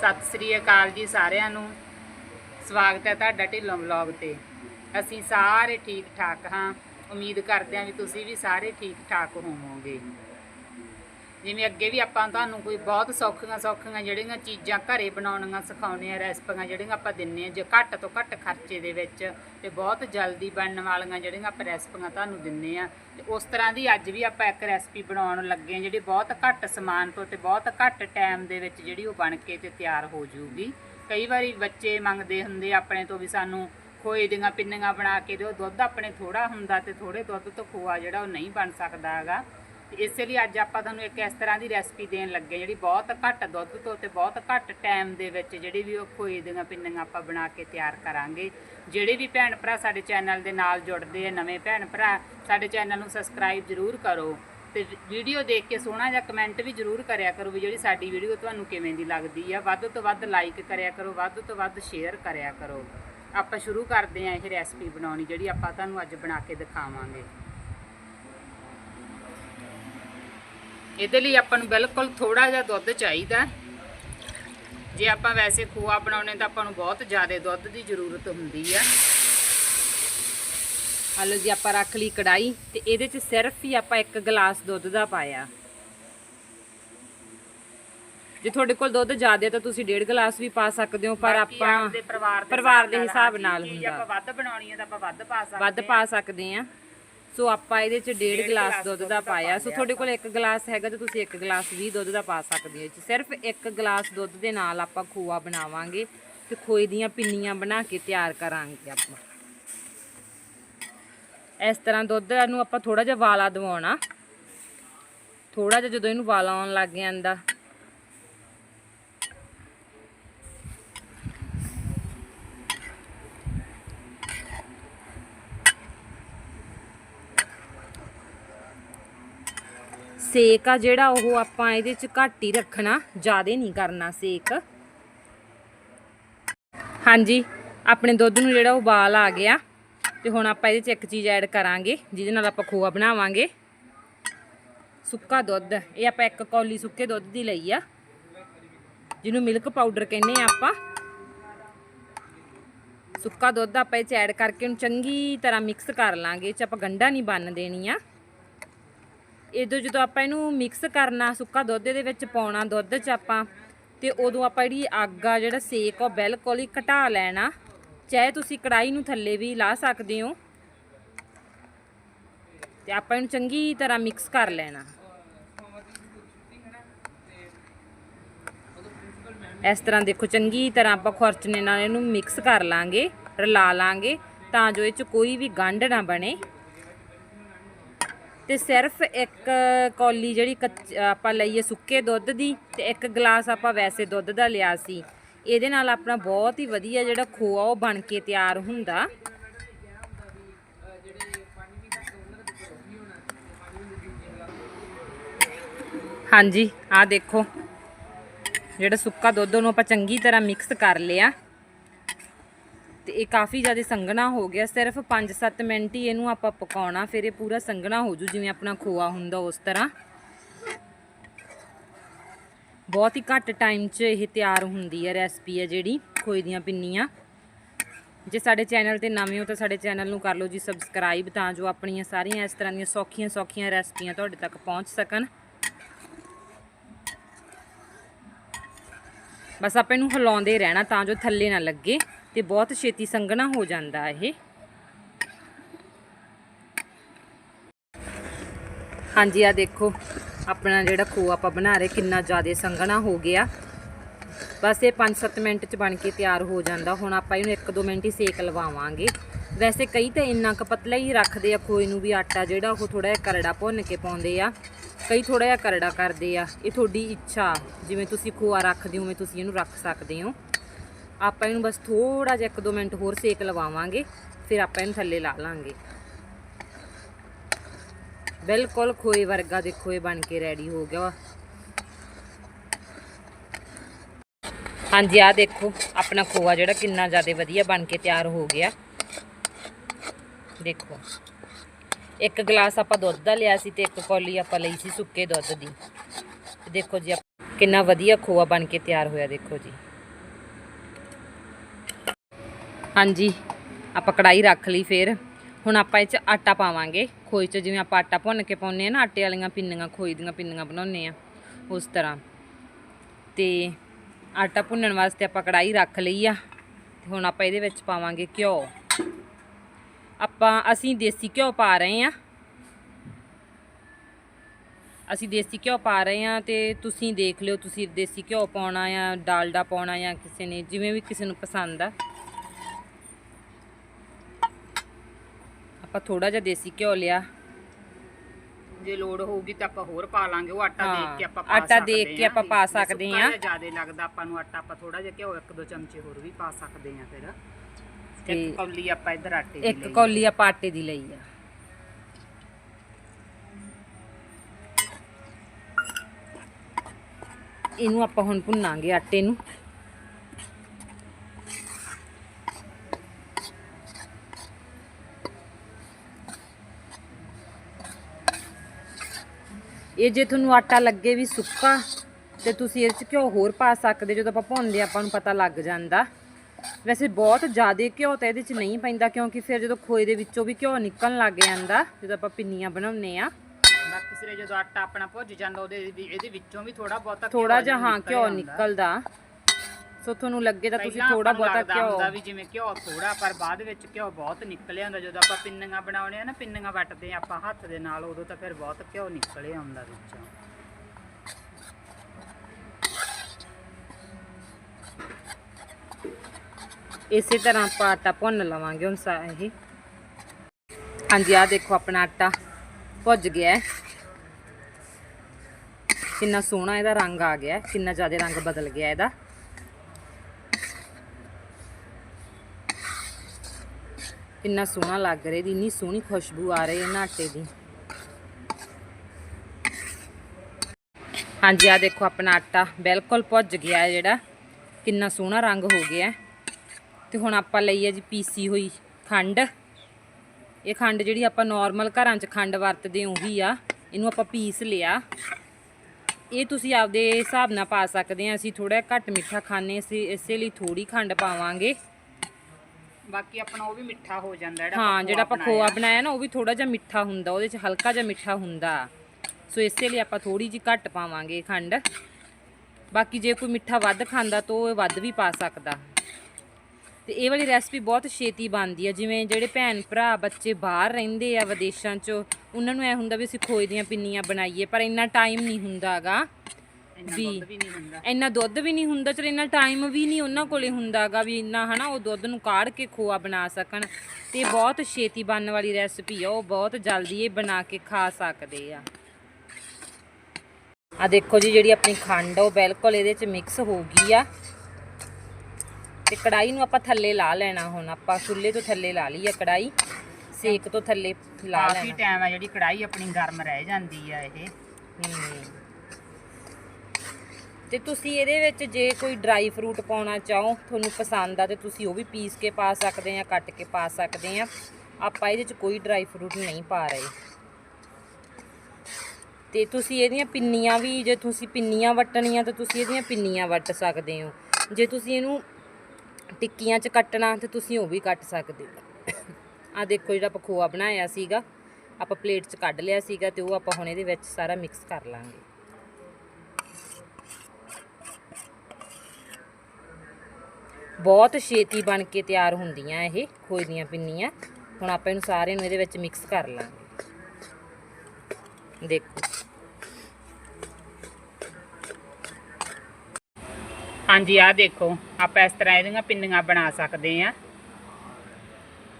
ਸਤਿ ਸ੍ਰੀ ਅਕਾਲ ਜੀ ਸਾਰਿਆਂ ਨੂੰ। ਸਵਾਗਤ ਹੈ ਤੁਹਾਡਾ ਢਿੱਲੋਂ ਵਲੌਗ ਤੇ। ਅਸੀਂ ਸਾਰੇ ਠੀਕ ਠਾਕ ਹਾਂ। ਉਮੀਦ ਕਰਦੇ ਹਾਂ ਵੀ ਤੁਸੀਂ ਵੀ ਸਾਰੇ ਠੀਕ ਠਾਕ ਹੋਵੋਗੇ। ਜਿਵੇਂ ਅੱਗੇ ਵੀ ਆਪਾਂ ਤੁਹਾਨੂੰ ਕੋਈ ਬਹੁਤ ਸੌਖੀਆਂ ਸੌਖੀਆਂ ਜਿਹੜੀਆਂ ਚੀਜ਼ਾਂ ਘਰੇ ਬਣਾਉਣੀਆਂ ਸਿਖਾਉਂਦੇ ਆ ਰੈਸਪੀਆਂ ਜਿਹੜੀਆਂ ਆਪਾਂ ਦਿੰਨੇ ਆ ਜੇ ਘੱਟ ਤੋਂ ਘੱਟ ਖਰਚੇ ਦੇ ਵਿੱਚ ਤੇ ਬਹੁਤ ਜਲਦੀ ਬਣਨ ਵਾਲੀਆਂ ਜਿਹੜੀਆਂ ਆਪਾਂ ਰੈਸਪੀਆਂ ਤੁਹਾਨੂੰ ਦਿੰਨੇ ਆ ਤੇ ਉਸ ਤਰ੍ਹਾਂ ਦੀ ਅੱਜ ਵੀ ਆਪਾਂ ਇੱਕ ਰੈਸਪੀ ਬਣਾਉਣ ਲੱਗੇ ਆ ਜਿਹੜੀ ਬਹੁਤ ਘੱਟ ਸਮਾਨ ਤੋਂ ਤੇ ਬਹੁਤ ਘੱਟ ਟਾਈਮ ਦੇ ਵਿੱਚ ਜਿਹੜੀ ਉਹ ਬਣ ਕੇ ਤੇ ਤਿਆਰ ਹੋ ਜਾਊਗੀ। ਕਈ ਵਾਰੀ ਬੱਚੇ ਮੰਗਦੇ ਹੁੰਦੇ ਆਪਣੇ ਤੋਂ ਵੀ ਸਾਨੂੰ ਖੋਏ ਦੀਆਂ ਪਿੰਨੀਆਂ ਬਣਾ ਕੇ ਦਿਓ ਦੁੱਧ ਆਪਣੇ ਥੋੜਾ ਹੁੰਦਾ ਤੇ ਥੋੜੇ ਦੁੱਧ ਤੋਂ ਖੋਆ ਜਿਹੜਾ ਉਹ ਨਹੀਂ ਬਣ ਸਕਦਾ ਹੈਗਾ। ਇਸੇ ਲਈ ਅੱਜ ਆਪਾਂ ਤੁਹਾਨੂੰ ਇੱਕ ਇਸ ਤਰ੍ਹਾਂ ਦੀ ਰੈਸਪੀ ਦੇਣ ਲੱਗੇ ਜਿਹੜੀ ਬਹੁਤ ਘੱਟ ਦੁੱਧ ਤੋਂ ਤੇ ਬਹੁਤ ਘੱਟ ਟਾਈਮ ਦੇ ਵਿੱਚ ਜਿਹੜੀ ਵੀ ਉਹ ਖੋਏ ਦੀਆਂ ਪਿੰਨੀਆਂ ਆਪਾਂ ਬਣਾ ਕੇ ਤਿਆਰ ਕਰਾਂਗੇ। ਜਿਹੜੇ ਵੀ ਭੈਣ ਭਰਾ ਸਾਡੇ ਚੈਨਲ ਦੇ ਨਾਲ ਜੁੜਦੇ ਆ, ਨਵੇਂ ਭੈਣ ਭਰਾ, ਸਾਡੇ ਚੈਨਲ ਨੂੰ ਸਬਸਕ੍ਰਾਈਬ ਜ਼ਰੂਰ ਕਰੋ ਤੇ ਵੀਡੀਓ ਦੇਖ ਕੇ ਸੋਹਣਾ ਜਿਹਾ ਕਮੈਂਟ ਵੀ ਜ਼ਰੂਰ ਕਰਿਆ ਕਰੋ ਵੀ ਜਿਹੜੀ ਸਾਡੀ ਵੀਡੀਓ ਤੁਹਾਨੂੰ ਕਿਵੇਂ ਦੀ ਲੱਗਦੀ ਆ। ਵੱਧ ਤੋਂ ਵੱਧ ਲਾਈਕ ਕਰਿਆ ਕਰੋ, ਵੱਧ ਤੋਂ ਵੱਧ ਸ਼ੇਅਰ ਕਰਿਆ ਕਰੋ। ਆਪਾਂ ਸ਼ੁਰੂ ਕਰਦੇ ਹਾਂ ਇਹ ਰੈਸਪੀ ਬਣਾਉਣੀ, ਜਿਹੜੀ ਆਪਾਂ ਤੁਹਾਨੂੰ ਅੱਜ ਬਣਾ ਕੇ ਦਿਖਾਵਾਂਗੇ। ਇਹਦੇ ਲਈ ਆਪਾਂ ਨੂੰ ਬਿਲਕੁਲ ਥੋੜਾ ਜਿਹਾ ਦੁੱਧ ਚਾਹੀਦਾ ਜੇ ਆਪਾਂ ਵੈਸੇ ਖੋਆ ਬਣਾਉਣੇ ਤਾਂ ਆਪਾਂ ਨੂੰ ਬਹੁਤ ਜ਼ਿਆਦਾ ਦੁੱਧ ਦੀ ਜ਼ਰੂਰਤ ਹੁੰਦੀ ਆ। ਹਲੋ ਜੀ ਆਪਾਂ ਰੱਖ ਲਈ ਕੜਾਈ ਤੇ ਇਹਦੇ 'ਚ ਸਿਰਫ ਹੀ ਆਪਾਂ ਇੱਕ ਗਲਾਸ ਦੁੱਧ ਦਾ ਪਾਇਆ। ਜੇ ਤੁਹਾਡੇ ਕੋਲ ਦੁੱਧ ਜ਼ਿਆਦਾ ਤਾਂ ਤੁਸੀਂ ਡੇਢ ਗਲਾਸ ਵੀ ਪਾ ਸਕਦੇ ਹੋ ਪਰ ਆਪਾਂ ਪਰਿਵਾਰ ਦੇ ਹਿਸਾਬ ਨਾਲ ਹੁੰਦਾ। ਆਪਾਂ ਵੱਧ ਬਣਾਉਣੀ ਹੈ ਤਾਂ ਆਪਾਂ ਵੱਧ ਪਾ ਸਕਦੇ ਵੱਧ ਪਾ ਸਕਦੇ ਆ। ਸੋ ਆਪਾਂ ਇਹਦੇ 'ਚ ਡੇਢ ਗਲਾਸ ਦੁੱਧ ਦਾ ਪਾਇਆ। ਸੋ ਤੁਹਾਡੇ ਕੋਲ ਇੱਕ ਗਲਾਸ ਹੈਗਾ ਤਾਂ ਤੁਸੀਂ ਇੱਕ ਗਲਾਸ ਵੀ ਦੁੱਧ ਦਾ ਪਾ ਸਕਦੇ ਹੋ ਇਹ 'ਚ ਸਿਰਫ ਇੱਕ ਗਲਾਸ ਦੁੱਧ ਦੇ ਨਾਲ ਆਪਾਂ ਖੋਆ ਬਣਾਵਾਂਗੇ ਤੇ ਖੋਏ ਦੀਆਂ ਪਿੰਨੀਆਂ ਬਣਾ ਕੇ ਤਿਆਰ ਕਰਾਂਗੇ ਆਪਾਂ। ਇਸ ਤਰ੍ਹਾਂ ਦੁੱਧ ਨੂੰ ਆਪਾਂ ਥੋੜਾ ਜਿਹਾ ਵਾਲਾ ਦਵਾਉਣਾ। ਥੋੜਾ ਜਿਹਾ ਜਦੋਂ ਇਹਨੂੰ ਵਾਲਾ ਆਉਣ ਲੱਗ ਜਾਂਦਾ ਸੇਕ ਆ ਜਿਹੜਾ ਉਹ ਆਪਾਂ ਇਹਦੇ ਚ ਘੱਟ ਹੀ ਰੱਖਣਾ, ਜ਼ਿਆਦਾ ਨਹੀਂ ਕਰਨਾ ਸੇਕ। ਹਾਂਜੀ, ਆਪਣੇ ਦੁੱਧ ਨੂੰ ਜਿਹੜਾ ਉਬਾਲ ਆ ਗਿਆ, ਤੇ ਹੁਣ ਆਪਾਂ ਇਹਦੇ ਚ ਇੱਕ ਚੀਜ਼ ਐਡ ਕਰਾਂਗੇ, ਜਿਹਦੇ ਨਾਲ ਆਪਾਂ ਖੋਆ ਬਣਾਵਾਂਗੇ। ਸੁੱਕਾ ਦੁੱਧ, ਇਹ ਆਪਾਂ ਇੱਕ ਕੌਲੀ ਸੁੱਕੇ ਦੁੱਧ ਦੀ ਲਈ ਆ, ਜਿਹਨੂੰ ਮਿਲਕ ਪਾਊਡਰ ਕਹਿੰਦੇ ਆ ਆਪਾਂ। ਸੁੱਕਾ ਦੁੱਧ ਆਪਾਂ ਇਹ ਚ ਐਡ ਕਰਕੇ ਉਹਨੂੰ ਚੰਗੀ ਤਰ੍ਹਾਂ ਮਿਕਸ ਕਰ ਲਾਂਗੇ, ਇਹ ਚ ਆਪਾਂ ਗੰਢਾ ਨਹੀਂ ਬੰਨ ਦੇਣੀ ਆ ਇਦੋਂ ਜਦੋਂ ਆਪਾਂ ਇਹਨੂੰ ਮਿਕਸ ਕਰਨਾ, ਸੁੱਕਾ ਦੁੱਧ ਦੇ ਵਿੱਚ ਪਾਉਣਾ, ਦੁੱਧ 'ਚ ਆਪਾਂ, ਤੇ ਉਦੋਂ ਆਪਾਂ ਜਿਹੜੀ ਅੱਗ ਆ, ਜਿਹੜਾ ਸੇਕ ਆ ਬਿਲਕੁਲ ਹੀ ਘਟਾ ਲੈਣਾ। ਚਾਹੇ ਤੁਸੀਂ ਕੜਾਈ ਨੂੰ ਥੱਲੇ ਵੀ ਲਾ ਸਕਦੇ ਹੋ। ਤੇ ਆਪਾਂ ਇਹਨੂੰ ਚੰਗੀ ਤਰ੍ਹਾਂ ਮਿਕਸ ਕਰ ਲੈਣਾ। ਇਸ ਤਰ੍ਹਾਂ ਦੇਖੋ, ਚੰਗੀ ਤਰ੍ਹਾਂ ਆਪਾਂ ਖੁਰਚਣੇ ਨਾਲ ਇਹਨੂੰ ਮਿਕਸ ਕਰ ਲਾਂਗੇ, ਰਲਾ ਲਾਂਗੇ, ਤਾਂ ਜੋ ਇਹ 'ਚ ਕੋਈ ਵੀ ਗੰਢ ਨਾ ਬਣੇ। ਤੇ ਸਿਰਫ ਇੱਕ ਕੌਲੀ ਜਿਹੜੀ ਕੱਚ- ਆਪਾਂ ਲਈਏ ਸੁੱਕੇ ਦੁੱਧ ਦੀ ਤੇ ਇੱਕ ਗਲਾਸ ਆਪਾਂ ਵੈਸੇ ਦੁੱਧ ਦਾ ਲਿਆ ਸੀ। ਇਹਦੇ ਨਾਲ ਆਪਣਾ ਬਹੁਤ ਹੀ ਵਧੀਆ ਜਿਹੜਾ ਖੋਆ ਉਹ ਬਣ ਕੇ ਤਿਆਰ ਹੁੰਦਾ। ਹਾਂਜੀ ਆ ਦੇਖੋ। ਜਿਹੜਾ ਸੁੱਕਾ ਦੁੱਧ ਉਹਨੂੰ ਆਪਾਂ ਚੰਗੀ ਤਰ੍ਹਾਂ ਮਿਕਸ ਕਰ ਲਿਆ। ਤੇ ਇਹ ਕਾਫੀ ਜ਼ਿਆਦਾ ਸੰਘਣਾ ਹੋ ਗਿਆ। ਸਿਰਫ 5-7 ਮਿੰਟ ਹੀ ਇਹਨੂੰ ਆਪਾਂ ਪਕਾਉਣਾ, ਫਿਰ ਇਹ ਪੂਰਾ ਸੰਘਣਾ ਹੋ ਜੂ, ਜਿਵੇਂ ਆਪਣਾ ਖੋਆ ਹੁੰਦਾ ਉਸ ਤਰ੍ਹਾਂ। ਬਹੁਤ ਹੀ ਘੱਟ ਟਾਈਮ 'ਚ ਇਹ ਤਿਆਰ ਹੁੰਦੀ ਹੈ ਰੈਸਪੀ ਹੈ ਜਿਹੜੀ, ਖੋਏ ਦੀਆਂ ਪਿੰਨੀਆਂ। ਜੇ ਸਾਡੇ ਚੈਨਲ ਤੇ ਨਵੇਂ ਹੋ ਤਾਂ ਸਾਡੇ ਚੈਨਲ ਨੂੰ ਕਰ ਲਓ ਜੀ ਸਬਸਕ੍ਰਾਈਬ, ਤਾਂ ਜੋ ਆਪਣੀਆਂ ਸਾਰੀਆਂ ਇਸ ਤਰ੍ਹਾਂ ਦੀਆਂ ਸੌਖੀਆਂ ਸੌਖੀਆਂ ਰੈਸਪੀਆਂ ਤੁਹਾਡੇ ਤੱਕ ਪਹੁੰਚ ਸਕਣ। ਬਸ ਆਪਾਂ ਇਹਨੂੰ ਹਿਲਾਉਂਦੇ ਰਹਿਣਾ ਤਾਂ ਜੋ ਥੱਲੇ ਨਾ ਲੱਗੇ। ਤੇ ਬਹੁਤ ਛੇਤੀ ਸੰਘਣਾ ਹੋ ਜਾਂਦਾ ਇਹ। ਹਾਂਜੀ ਆ ਦੇਖੋ, ਆਪਣਾ ਜਿਹੜਾ ਖੋਆ ਆਪਾਂ ਬਣਾ ਰਹੇ, ਕਿੰਨਾ ਜ਼ਿਆਦਾ ਸੰਘਣਾ ਹੋ ਗਿਆ। ਬਸ ਇਹ 5-7 ਮਿੰਟ ਚ ਬਣ ਕੇ ਤਿਆਰ ਹੋ ਜਾਂਦਾ। ਹੁਣ ਆਪਾਂ ਇਹਨੂੰ 1-2 ਮਿੰਟ ਹੀ ਸੇਕ ਲਵਾਵਾਂਗੇ। ਵੈਸੇ ਕਈ ਤਾਂ ਇੰਨਾ ਕੁ ਪਤਲਾ ਹੀ ਰੱਖਦੇ ਆ ਖੋਏ ਨੂੰ ਵੀ ਆਟਾ ਜਿਹੜਾ, ਉਹ ਥੋੜਾ ਜਿਹਾ ਕਰੜਾ ਭੁੰਨ ਕੇ ਪਾਉਂਦੇ ਆ। ਕਈ ਥੋੜਾ ਜਿਹਾ ਕਰੜਾ ਕਰਦੇ ਆ। ਇਹ ਤੁਹਾਡੀ ਇੱਛਾ, ਜਿਵੇਂ ਤੁਸੀਂ ਖੋਆ ਰੱਖਦੇ ਹੋ, ਉਵੇਂ ਤੁਸੀਂ ਇਹਨੂੰ ਰੱਖ ਸਕਦੇ ਹੋ। ਆਪਾਂ ਇਹਨੂੰ ਬਸ ਥੋੜਾ ਜਿਹਾ 1-2 ਮਿੰਟ ਹੋਰ ਸੇਕ ਲਵਾਵਾਂਗੇ, ਫਿਰ ਆਪਾਂ ਇਹਨੂੰ ਥੱਲੇ ਲਾ ਲਾਂਗੇ। ਬਿਲਕੁਲ ਖੋਏ ਵਰਗਾ ਦੇਖੋ ਇਹ ਬਣ ਕੇ ਰੈਡੀ ਹੋ ਗਿਆ ਵਾ। ਹਾਂਜੀ ਆ ਦੇਖੋ, ਆਪਣਾ ਖੋਆ ਜਿਹੜਾ ਕਿੰਨਾ ਜ਼ਿਆਦਾ ਵਧੀਆ ਬਣ ਕੇ ਤਿਆਰ ਹੋ ਗਿਆ। ਦੇਖੋ, ਇੱਕ ਗਲਾਸ ਆਪਾਂ ਦੁੱਧ ਦਾ ਲਿਆ ਸੀ ਤੇ ਇੱਕ ਕੌਲੀ ਆਪਾਂ ਲਈ ਸੀ ਸੁੱਕੇ ਦੁੱਧ ਦੀ। ਦੇਖੋ ਜੀ ਆਪ- ਕਿੰਨਾ ਵਧੀਆ ਖੋਆ ਬਣ ਕੇ ਤਿਆਰ ਹੋਇਆ, ਦੇਖੋ ਜੀ। ਹਾਂਜੀ, ਆਪਾਂ ਕੜਾਈ ਰੱਖ ਲਈ ਫਿਰ। ਹੁਣ ਆਪਾਂ ਇਹ ਚ ਆਟਾ ਪਾਵਾਂਗੇ। ਖੋਏ ਚ ਜਿਵੇਂ ਆਪਾਂ ਆਟਾ ਭੁੰਨ ਕੇ ਪਾਉਂਦੇ ਆ ਨਾ, ਆਟੇ ਵਾਲੀਆਂ ਪਿੰਨੀਆਂ, ਖੋਏ ਦੀਆਂ ਪਿੰਨੀਆਂ ਬਣਾਉਂਦੇ ਆ ਉਸ ਤਰ੍ਹਾਂ। ਤੇ ਆਟਾ ਭੁੰਨਣ ਵਾਸਤੇ ਆਪਾਂ ਕੜਾਈ ਰੱਖ ਲਈ ਆ। ਤੇ ਹੁਣ ਆਪਾਂ ਇਹਦੇ ਵਿੱਚ ਪਾਵਾਂਗੇ ਘਿਓ। ਆਪਾਂ, ਅਸੀਂ ਦੇਸੀ ਘਿਓ ਪਾ ਰਹੇ ਆ ਅਸੀਂ ਦੇਸੀ ਘਿਓ ਪਾ ਰਹੇ ਆ ਤੇ ਤੁਸੀਂ ਦੇਖ ਲਿਓ, ਤੁਸੀਂ ਦੇਸੀ ਘਿਓ ਪਾਉਣਾ ਆ ਡਾਲਡਾ ਪਾਉਣਾ ਆ ਕਿਸੇ ਨੇ, ਜਿਵੇਂ ਵੀ ਕਿਸੇ ਨੂੰ ਪਸੰਦ ਆ। ਆਪਾਂ ਥੋੜਾ ਜਿਹਾ ਦੇਸੀ ਘਿਓ ਲਿਆ। ਜੇ ਲੋੜ ਹੋਊਗੀ ਤਾਂ ਆਪਾਂ ਹੋਰ ਪਾ ਲਾਂਗੇ। ਉਹ ਆਟਾ ਦੇਖ ਕੇ ਆਪਾਂ ਪਾ ਆਟਾ ਦੇਖ ਕੇ। ਆਪਾਂ ਪਾ ਸਕਦੇ। ਜਿਹਾ ਜ਼ਿਆਦੇ ਲੱਗਦਾ ਆਪਾਂ ਨੂੰ ਆਟਾ ਆਪਾਂ ਥੋੜਾ ਜਿਹਾ ਘਿਓ ਇੱਕ ਦੋ ਚਮਚੇ ਹੋਰ ਵੀ ਪਾ ਸਕਦੇ ਹਾਂ ਫਿਰ। ਇੱਕ ਕੌਲੀ ਆਪਾਂ ਇੱਧਰ ਆਟੇ ਦੀ ਇੱਕ ਕੌਲੀ ਆਪਾਂ ਆਟੇ ਦੀ ਲਈ ਆ। ਇਹਨੂੰ ਆਪਾਂ ਹੁਣ ਭੁੰਨਾਂਗੇ ਆਟੇ ਨੂੰ। ਇਹ ਜੇ ਤੁਹਾਨੂੰ ਆਟਾ ਲੱਗੇ ਵੀ ਸੁੱਕਾ ਤੇ ਤੁਸੀਂ ਇਹਦੇ ਚ ਘਿਓ ਹੋਰ ਪਾ ਸਕਦੇ ਜਦੋਂ ਆਪਾਂ ਭੁੰਨਦੇ ਆਪਾਂ ਨੂੰ ਪਤਾ ਲੱਗ ਜਾਂਦਾ। ਵੈਸੇ ਬਹੁਤ ਜ਼ਿਆਦਾ ਘਿਓ ਤਾਂ ਇਹਦੇ ਚ ਨਹੀਂ ਪੈਂਦਾ ਕਿਉਂਕਿ ਫਿਰ ਜਦੋਂ ਖੋਏ ਦੇ ਵਿੱਚੋਂ ਵੀ ਘਿਓ ਨਿਕਲਣ ਲੱਗ ਜਾਂਦਾ ਜਦੋਂ ਆਪਾਂ ਪਿੰਨੀਆਂ ਬਣਾਉਂਦੇ ਆ ਬਾਕੀ ਸਿਰੇ ਜਦੋਂ ਆਟਾ ਆਪਣਾ ਭੁੱਜ ਜਾਂਦਾ ਉਹਦੇ ਇਹਦੇ ਵਿੱਚੋਂ ਵੀ ਥੋੜਾ ਬਹੁਤਾ ਥੋੜਾ ਜਿਹਾ ਹਾਂ ਘਿਓ। ਨਿਕਲਦਾ। ਸੋ ਤੁਹਾਨੂੰ ਲੱਗੇ ਤਾਂ ਤੁਸੀਂ ਥੋੜਾ ਬਹੁਤਾ ਘਿਓ। ਹੁੰਦਾ ਵੀ ਜਿਵੇਂ ਘਿਓ ਥੋੜਾ ਪਰ ਬਾਅਦ ਵਿੱਚ ਘਿਓ ਬਹੁਤ ਨਿਕਲਿਆ ਹੁੰਦਾ। ਜਦੋਂ ਆਪਾਂ ਪਿੰਨੀਆਂ ਬਣਾਉਣੇ ਆ ਨਾ ਪਿੰਨੀਆਂ ਵੱਟਦੇ ਆ ਆਪਾਂ ਹੱਥ ਦੇ ਨਾਲ ਉਦੋਂ ਤਾਂ ਫਿਰ ਬਹੁਤ ਘਿਓ ਨਿਕਲਿਆ ਆਉਂਦਾ ਵਿੱਚੋਂ। ਇਸੇ ਤਰ੍ਹਾਂ ਆਪਾਂ ਆਟਾ ਭੁੰਨ ਲਵਾਂਗੇ ਹੁਣ ਸਾ ਇਹ। ਹਾਂਜੀ ਆ ਦੇਖੋ ਆਪਣਾ ਆਟਾ ਭੁੱਜ ਗਿਆ ਹੈ। ਕਿੰਨਾ ਸੋਹਣਾ ਇਹਦਾ ਰੰਗ ਆ ਗਿਆ ਕਿੰਨਾ ਜ਼ਿਆਦਾ ਰੰਗ ਬਦਲ ਗਿਆ ਇਹਦਾ। ਕਿੰਨਾ ਸੋਹਣਾ ਲੱਗ ਰਿਹਾ, ਇਹਦੀ ਇੰਨੀ ਸੋਹਣੀ ਖੁਸ਼ਬੂ ਆ ਰਹੀ ਹੈ ਇਹਨਾਂ ਆਟੇ ਦੀ। ਹਾਂਜੀ ਆ ਦੇਖੋ ਆਪਣਾ ਆਟਾ ਬਿਲਕੁਲ ਭੁੱਜ ਗਿਆ ਹੈ ਜਿਹੜਾ, ਕਿੰਨਾ ਸੋਹਣਾ ਰੰਗ ਹੋ ਗਿਆ ਹੈ। ਤੇ ਹੁਣ ਆਪਾਂ ਲਈ ਹੈ ਜੀ ਪੀਸੀ ਹੋਈ ਖੰਡ। ਇਹ ਖੰਡ ਜਿਹੜੀ ਆਪਾਂ ਨਾਰਮਲ ਘਰਾਂ 'ਚ ਖੰਡ ਵਰਤਦੇ ਉਹੀ ਆ। ਇਹਨੂੰ ਆਪਾਂ ਪੀਸ ਲਿਆ। ਇਹ ਤੁਸੀਂ ਆਪਦੇ ਹਿਸਾਬ ਨਾਲ ਪਾ ਸਕਦੇ ਆ ਅਸੀਂ ਥੋੜਾ ਘੱਟ ਮਿੱਠਾ ਖਾਣੇ ਸੀ ਇਸੇ ਲਈ ਥੋੜੀ ਖੰਡ ਪਾਵਾਂਗੇ। ਬਾਕੀ ਆਪਣਾ ਉਹ ਵੀ ਮਿੱਠਾ ਹੋ ਜਾਂਦਾ ਜਿਹੜਾ ਹਾਂ ਜਿਹੜਾ ਆਪਾਂ ਖੋਆ ਬਣਾਇਆ। ਨਾ ਉਹ ਵੀ ਥੋੜਾ ਜਿਹਾ ਮਿੱਠਾ ਹੁੰਦਾ ਉਹਦੇ 'ਚ ਹਲਕਾ ਜਿਹਾ ਮਿੱਠਾ ਹੁੰਦਾ। ਸੋ ਇਸੇ ਲਈ ਆਪਾਂ ਥੋੜੀ ਜਿਹੀ ਘੱਟ ਪਾਵਾਂਗੇ ਖੰਡ। ਬਾਕੀ ਜੇ ਕੋਈ ਮਿੱਠਾ ਵੱਧ ਖਾਂਦਾ ਤਾਂ ਉਹ ਵੱਧ ਵੀ ਪਾ ਸਕਦਾ। ਤੇ ਇਹ ਵਾਲੀ ਰੈਸਪੀ ਬਹੁਤ ਛੇਤੀ ਬਣਦੀ ਆ ਜਿਵੇਂ ਜਿਹੜੇ ਭੈਣ ਭਰਾ ਬੱਚੇ ਬਾਹਰ ਰਹਿੰਦੇ ਆ ਵਿਦੇਸ਼ਾਂ 'ਚ ਉਹਨਾਂ ਨੂੰ ਐ ਹੁੰਦਾ ਵੀ ਅਸੀਂ ਖੋਏ ਦੀਆਂ ਪਿੰਨੀਆਂ ਬਣਾਈਏ ਪਰ ਇੰਨਾ ਟਾਈਮ ਨਹੀਂ ਹੁੰਦਾਗਾ। ਵੀ- ਇੰਨਾ ਦੁੱਧ ਵੀ ਨਹੀਂ ਹੁੰਦਾ ਚਲ ਇੰਨਾ ਟਾਈਮ ਵੀ ਨਹੀਂ ਉਹਨਾਂ ਕੋਲੇ ਹੁੰਦਾਗਾ ਵੀ ਇੰਨਾ ਹਨਾ ਉਹ ਦੁੱਧ ਨੂੰ ਕਾੜ ਕੇ ਖੋਆ ਬਣਾ ਸਕਣ। ਤੇ ਬਹੁਤ ਛੇਤੀ ਬਣਨ ਵਾਲੀ ਰੈਸਪੀ ਆ ਉਹ ਬਹੁਤ ਜਲਦੀ ਇਹ ਬਣਾ ਕੇ ਖਾ ਸਕਦੇ ਆ। ਆ ਦੇਖੋ ਜੀ ਜਿਹੜੀ ਆਪਣੀ ਖੰਡ ਆ ਉਹ ਬਿਲਕੁਲ ਇਹਦੇ ਚ ਮਿਕਸ ਹੋ ਗਈ ਆ। ਤੇ ਕੜਾਈ ਨੂੰ ਆਪਾਂ ਥੱਲੇ ਲਾ ਲੈਣਾ ਹੁਣ ਆਪਾਂ ਚੁੱਲ੍ਹੇ ਤੋਂ ਥੱਲੇ ਲਾ ਲਈ ਆ ਕੜਾਈ ਸੇਕ ਤੋਂ ਥੱਲੇ ਲਾ ਕਾਫੀ ਲੈਣਾ। ਟਾਈਮ ਆ ਜਿਹੜੀ ਕੜਾਈ ਆਪਣੀ ਗਰਮ ਰਹਿ ਜਾਂਦੀ ਆ ਇਹ। ਤੇ ਤੁਸੀਂ ਇਹਦੇ ਵਿੱਚ ਜੇ ਕੋਈ ਡਰਾਈ ਫਰੂਟ ਪਾਉਣਾ ਚਾਹੋ, ਤੁਹਾਨੂੰ ਪਸੰਦ ਆ, ਤੇ ਤੁਸੀਂ ਉਹ ਵੀ ਪੀਸ ਕੇ ਪਾ ਸਕਦੇ ਆ, ਕੱਟ ਕੇ ਪਾ ਸਕਦੇ ਆ। ਆਪਾਂ ਇਹਦੇ ਵਿੱਚ ਕੋਈ ਡਰਾਈ ਫਰੂਟ ਨਹੀਂ ਪਾ ਰਹੇ। ਤੇ ਤੁਸੀਂ ਇਹਦੀਆਂ ਪਿੰਨੀਆਂ ਵੀ, ਜੇ ਤੁਸੀਂ ਪਿੰਨੀਆਂ ਵਟਣੀਆਂ, ਤਾਂ ਤੁਸੀਂ ਇਹਦੀਆਂ ਪਿੰਨੀਆਂ ਵੱਟ ਸਕਦੇ ਹੋ। ਜੇ ਤੁਸੀਂ ਇਹਨੂੰ ਟਿੱਕੀਆਂ 'ਚ ਕੱਟਣਾ, ਤੇ ਤੁਸੀਂ ਉਹ ਵੀ ਕੱਟ ਸਕਦੇ ਹੋ। ਆ ਦੇਖੋ ਜਿਹੜਾ ਪਖੋਆ ਬਣਾਇਆ ਸੀਗਾ। ਆਪਾਂ ਪਲੇਟ 'ਚ ਕੱਢ ਲਿਆ ਸੀਗਾ ਤੇ ਉਹ ਆਪਾਂ ਹੁਣ ਇਹਦੇ ਵਿੱਚ ਸਾਰਾ ਮਿਕਸ ਕਰ ਲਾਂਗੇ। ਬਹੁਤ ਛੇਤੀ ਬਣ ਕੇ ਤਿਆਰ ਹੁੰਦੀਆਂ ਇਹ, ਖੋਏ ਦੀਆਂ ਪਿੰਨੀਆਂ। ਹੁਣ ਆਪਾਂ ਇਹਨੂੰ ਸਾਰੇ ਨੂੰ ਇਹਦੇ ਵਿੱਚ ਮਿਕਸ ਕਰ ਲਾਂਗੇ। ਦੇਖੋ। ਹਾਂਜੀ, ਆਹ ਦੇਖੋ। ਆਪਾਂ ਇਸ ਤਰ੍ਹਾਂ ਇਹਦੀਆਂ ਪਿੰਨੀਆਂ ਬਣਾ ਸਕਦੇ ਆ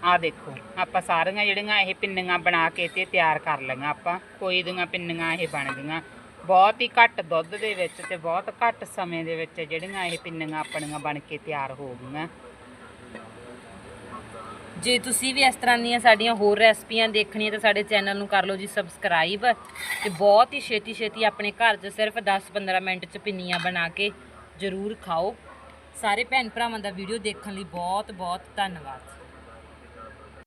ਆਹ ਦੇਖੋ, ਆਪਾਂ ਸਾਰੀਆਂ ਜਿਹੜੀਆਂ ਇਹ ਪਿੰਨੀਆਂ ਬਣਾ ਕੇ ਤੇ ਤਿਆਰ ਕਰ ਲਈਆਂ ਆਪਾਂ। ਕੋਈ ਦੀਆਂ ਪਿੰਨੀਆਂ ਇਹ ਬਣ ਗਈਆਂ। ਬਹੁਤ ਹੀ ਘੱਟ ਦੁੱਧ ਦੇ ਵਿੱਚ ਤੇ ਬਹੁਤ ਘੱਟ ਸਮੇਂ ਦੇ ਵਿੱਚ ਜਿਹੜੀਆਂ ਇਹ ਪਿੰਨੀਆਂ ਆਪਣੀਆਂ ਬਣ ਕੇ ਤਿਆਰ ਹੋ ਗਈਆਂ। ਜੇ ਤੁਸੀਂ ਵੀ ਇਸ ਤਰ੍ਹਾਂ ਦੀਆਂ ਸਾਡੀਆਂ ਹੋਰ ਰੈਸਪੀਆਂ ਦੇਖਣੀਆਂ ਤਾਂ ਸਾਡੇ ਚੈਨਲ ਨੂੰ ਕਰ ਲਓ ਜੀ ਸਬਸਕ੍ਰਾਈਬ ਤੇ ਬਹੁਤ ਹੀ ਛੇਤੀ ਛੇਤੀ ਆਪਣੇ ਘਰ 'ਚ ਸਿਰਫ 10-15 ਮਿੰਟ 'ਚ ਪਿੰਨੀਆਂ ਬਣਾ ਕੇ ਜ਼ਰੂਰ ਖਾਓ। ਸਾਰੇ ਭੈਣ ਭਰਾਵਾਂ ਦਾ ਵੀਡੀਓ ਦੇਖਣ ਲਈ ਬਹੁਤ ਬਹੁਤ ਧੰਨਵਾਦ।